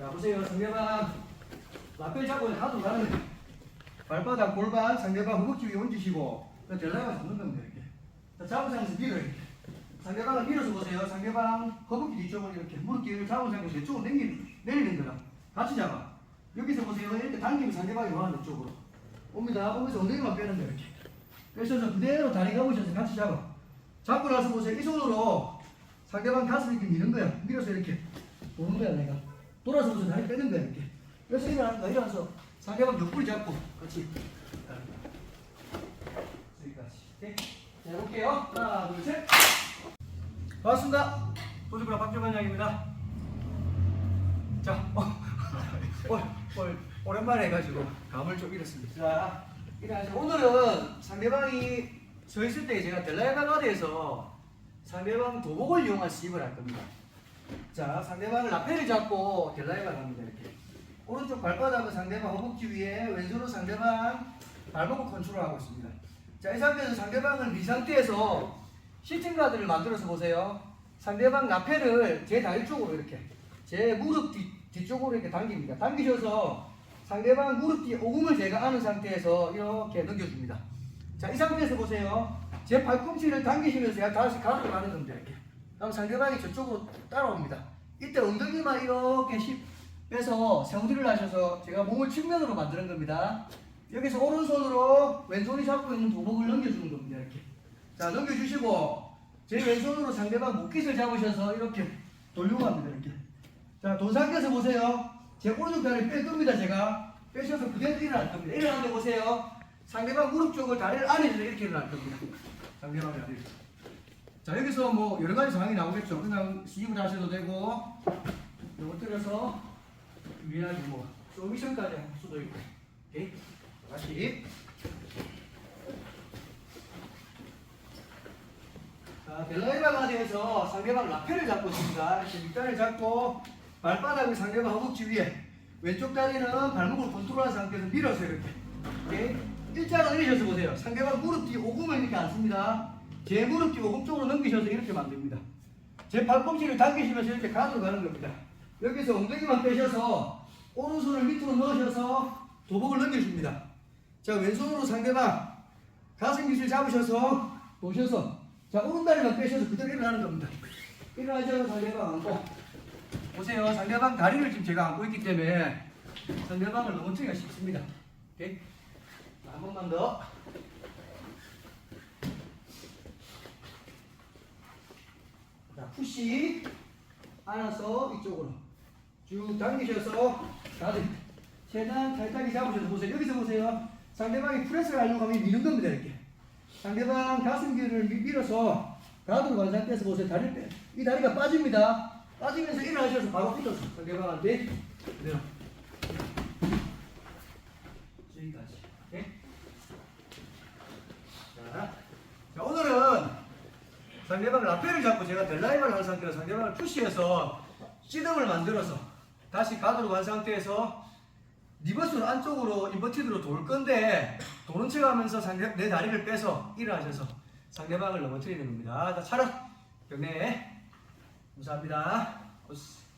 자, 보세요. 상대방 라펠 잡고 가도 가는데 발바닥 골반 상대방 허벅지 위에 얹으시고 그 델라이가 잡는 겁니다. 이렇게. 자, 잡은 상태에서 밀어 이렇게. 상대방을 밀어서 보세요. 상대방 허벅지 뒤쪽을 이렇게 무릎 뒤를 잡은 상태에서 이쪽으로 내리, 내리는 거다. 같이 잡아. 여기서 보세요. 이렇게 당기면 상대방이 와는 이쪽으로. 옵니다. 오면서 엉덩이만 빼는 거예요. 이렇게. 빼셔서 그대로 다리 감으셔서 같이 잡아. 잡고 나서 보세요. 이 손으로 상대방 가슴 이렇게 미는 거야. 밀어서 이렇게 보는 거야, 내가. 돌아서 보세요. 다리 빼는 거야, 이렇게. 그래서 거야. 일어나서 상대방 옆구리 잡고 같이. 여기까지. 오케이. 자, 해볼게요. 하나, 둘, 셋. 반갑습니다. 박정환 양입니다. 자, 어, 어, 어, 오랜만에 해가지고 감을 좀 잃었습니다. 자, 일어나서 오늘은 상대방이 서 있을 때 제가 델라이바 가드에서 상대방 도복을 이용한 스입을 할 겁니다. 자, 상대방을 라펠을 잡고 델라이바 갑니다. 이렇게. 오른쪽 발바닥은 상대방 허벅지 위에 왼손은 상대방 발목을 컨트롤하고 있습니다. 자, 이 상태에서 상대방을 이 상태에서 시팅 가드를 만들어서 보세요. 상대방 라펠을 제 다리 쪽으로 이렇게 제 무릎 뒤, 뒤쪽으로 이렇게 당깁니다. 당기셔서 상대방 무릎 뒤에 오금을 제가 안은 상태에서 이렇게 넘겨줍니다. 자, 이 상태에서 보세요. 제 팔꿈치를 당기시면서 다시 가드로 가는 겁니다. 이렇게. 그럼 상대방이 저쪽으로 따라옵니다. 이때 엉덩이만 이렇게 씹 빼서 세우기를 하셔서 제가 몸을 측면으로 만드는 겁니다. 여기서 오른손으로 왼손이 잡고 있는 도복을 넘겨주는 겁니다. 이렇게. 자, 넘겨주시고 제 왼손으로 상대방 목깃을 잡으셔서 이렇게 돌리고 갑니다. 이렇게. 자, 돈 상태에서 보세요. 제 오른쪽 다리를 뺄 겁니다. 제가 빼셔서 그대로 일어날 겁니다. 일어나는 데 보세요. 상대방 무릎 쪽을 다리를 안에서 이렇게 일어날 겁니다. 상대방 다리. 자, 여기서 뭐 여러 가지 상황이 나오겠죠. 그냥 스윙을 하셔도 되고 위아래 뭐 소미션까지 할 수도 있고. 오케이. 다시. 자, 벨라이바 가드에서 상대방 라펠을 잡고 있습니다. 밑단을 잡고 발바닥을 상대방 허벅지 위에 왼쪽 다리는 발목을 컨트롤한 상태에서 밀어서 이렇게 오케이? 일자로 내리셔서 보세요. 상대방 무릎 뒤 오금을 이렇게 앉습니다. 제 무릎 뒤 오금 쪽으로 넘기셔서 이렇게 만듭니다. 제 발꿈치를 당기시면서 이렇게 가드로 가는 겁니다. 여기서 엉덩이만 빼셔서 오른손을 밑으로 넣으셔서 도복을 넘겨줍니다. 자 왼손으로 상대방 가슴 밑을 잡으셔서 놓으셔서 자 오른다리만 빼셔서 그대로 일어나는 겁니다. 일어나셔서 상대방 안고 보세요. 상대방 다리를 지금 제가 안고 있기 때문에 상대방을 넘어뜨기가 쉽습니다. 오케이? 자, 한 번만 더. 푸시 안아서 이쪽으로 쭉 당기셔서 다리 최대한 타이트하게 잡으셔서 보세요. 여기서 보세요. 상대방이 프레스를 하려고 하면 미는 겁니다. 이렇게. 상대방 가슴길을 미- 밀어서 간 상태에서 보세요. 다리를 빼. 이 다리가 빠집니다. 빠지면서 일어나셔서 바로 삐져서 상대방한테 그대로. 여기까지. 오케이? 자, 자, 오늘은 상대방 라펠을 잡고 제가 델라이바를 한 상태로 상대방을 푸시해서 시름을 만들어서 다시 가드로 간 상태에서 리버스로 안쪽으로 인버티드로 돌 건데 도는 척 하면서 상대, 내 다리를 빼서 일어나셔서 상대방을 넘어뜨리는 겁니다. 자, 차렷 경례 감사합니다. 오스.